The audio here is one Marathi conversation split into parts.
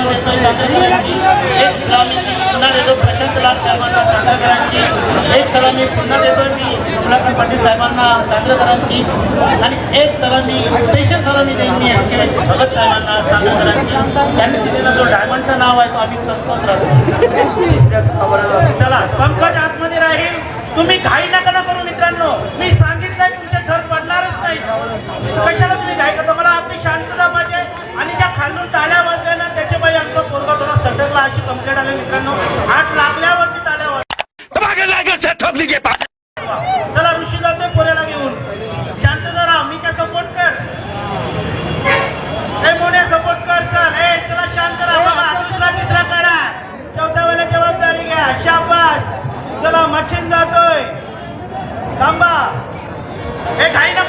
सलामी एक सलामी मी पुन्हा देतो प्रशांत लाल साहेबांना चांद्रकरांची एक सलामी पुन्हा देतोय मी कमलाकर पाटील साहेबांना चांद्रकरांची आणि एक सलामी स्पेशल सलामी देईन मी एस के भगत साहेबांना चांद्रकरांची त्यांनी दिलेला जो डायमंडचं नाव आहे तो आम्ही संतोष राहतो चला पंकज आतमध्ये राहील तुम्ही घाई नका कंप्लेंट आली मित्रांनो. हात लागल्यावरती चला ऋषी जातोय पोऱ्याला घेऊन. शांत जरा मी काय सपोर्ट कर. ए मोन्या सपोर्ट कर चल. ए चला शांत राहा. दुसरा तिसरा करा चौथ्या वेळेला जबाबदारी घ्या. शाबास. चला मच्छीन जातोय. थांबा. हे घाई ना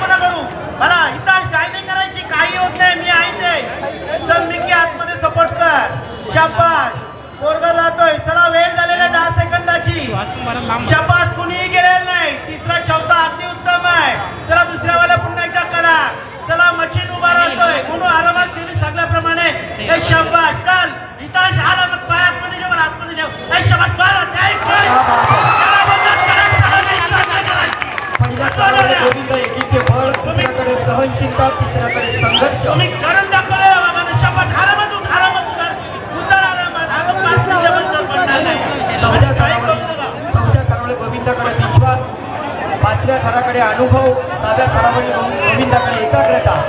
मला इथं घाई नाही करायची काही होत नाही मी आहे ते चल मिकी आतमध्ये सपोर्ट कर शाबास पोरगा जातोय. चला वेळ झालेला आहे दहा सेकंदाची. शाबास कुणीही गेलेलं नाही. तिसरा चौथा अगदी उत्तम आहे. चला दुसऱ्या वेळेला पुन्हा एकदा करा. चला मशीन उभा राहतोय. म्हणून आरामात गेली सांगल्याप्रमाणे शाबास चल. हितांश आरामात पाय आतमध्ये ठेव आणि आतमध्ये हे शाबास. पहिल्या एकीचे बळ दुसऱ्याकडे सहनशीलता तिसऱ्याकडे संघर्ष तुम्ही करून दाखवलं बाबा शाबास आरामात उठ, आरामात उठ. उतर आरामात अगं पाच मिनिटामध्ये पडणार नाही. चौथ्या काही करू थरामुळे नका. चौथ्या थरामुळे विश्वास पाचव्या थराकडे अनुभव सहाव्या थरामध्ये गोविंद- गोविंदाकडे एकाग्रता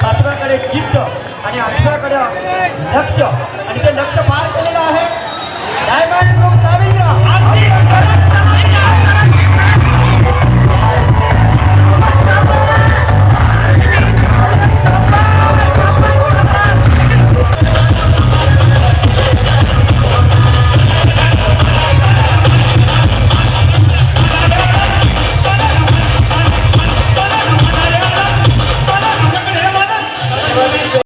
सातव्याकडे चित्त आणि आठव्याकडे लक्ष. आणि ते लक्ष पार केलेलं आहे.